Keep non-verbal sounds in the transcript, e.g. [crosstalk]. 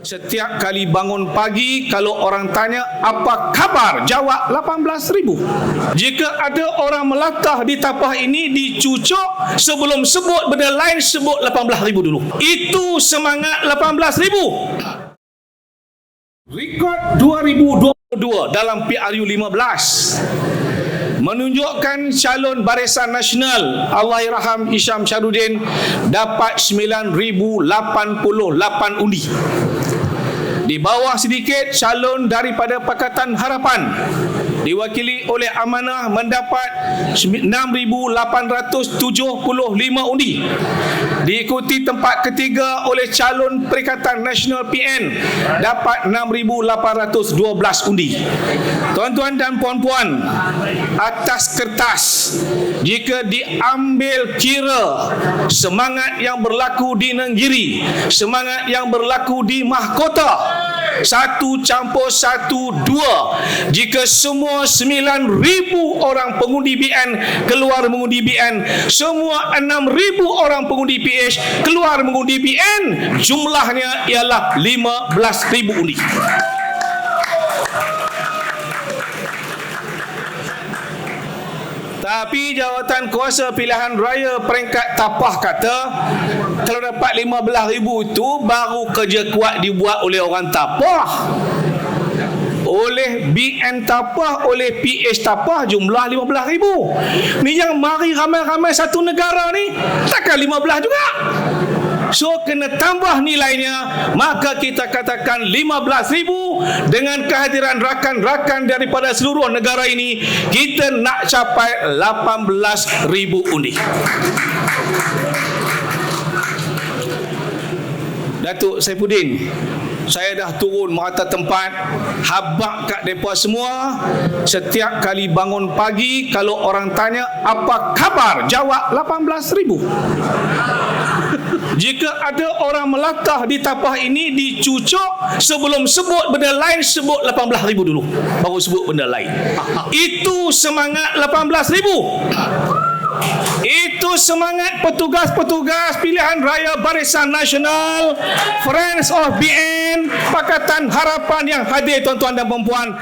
Setiap kali bangun pagi kalau orang tanya apa khabar jawab 18,000. Jika ada orang melatah di tapah ini dicucuk sebelum sebut benda lain sebut 18,000 dulu. Itu semangat 18,000. Rekod 2022 dalam PRU 15 menunjukkan calon Barisan Nasional Allahyarham Isham Syarudin dapat 9,088 undi. Di bawah sedikit calon daripada Pakatan Harapan diwakili oleh Amanah mendapat 6,875 undi. Diikuti tempat ketiga oleh calon Perikatan Nasional PN dapat 6,812 undi. Tuan-tuan dan puan-puan, atas kertas jika diambil kira semangat yang berlaku di negeri, semangat yang berlaku di mahkota, satu campur satu dua. Jika semua sembilan ribu orang pengundi BN keluar mengundi BN semua enam ribu orang pengundi PH keluar mengundi BN jumlahnya ialah lima belas ribu undi Tapi jawatan kuasa pilihan raya peringkat tapah kata kalau dapat 15 ribu itu baru kerja kuat dibuat oleh orang tapah. Oleh BN tapah, oleh PH tapah jumlah 15 ribu. Ni yang mari ramai-ramai satu negara ni takkan 15 juga. So kena tambah nilainya Maka kita katakan 15 ribu. Dengan kehadiran rakan-rakan daripada seluruh negara ini Kita nak capai 18 ribu undi. Datuk Saifuddin saya dah turun merata tempat habak kat depa semua. Setiap kali bangun pagi kalau orang tanya apa khabar? Jawab 18 ribu jika ada orang melatah di tapah ini dicucuk sebelum sebut benda lain sebut 18 ribu dulu. Baru sebut benda lain. [laughs] Itu semangat 18 ribu. Itu semangat petugas-petugas pilihan raya Barisan Nasional, Friends of BN, Pakatan Harapan yang hadir tuan-tuan dan puan-puan.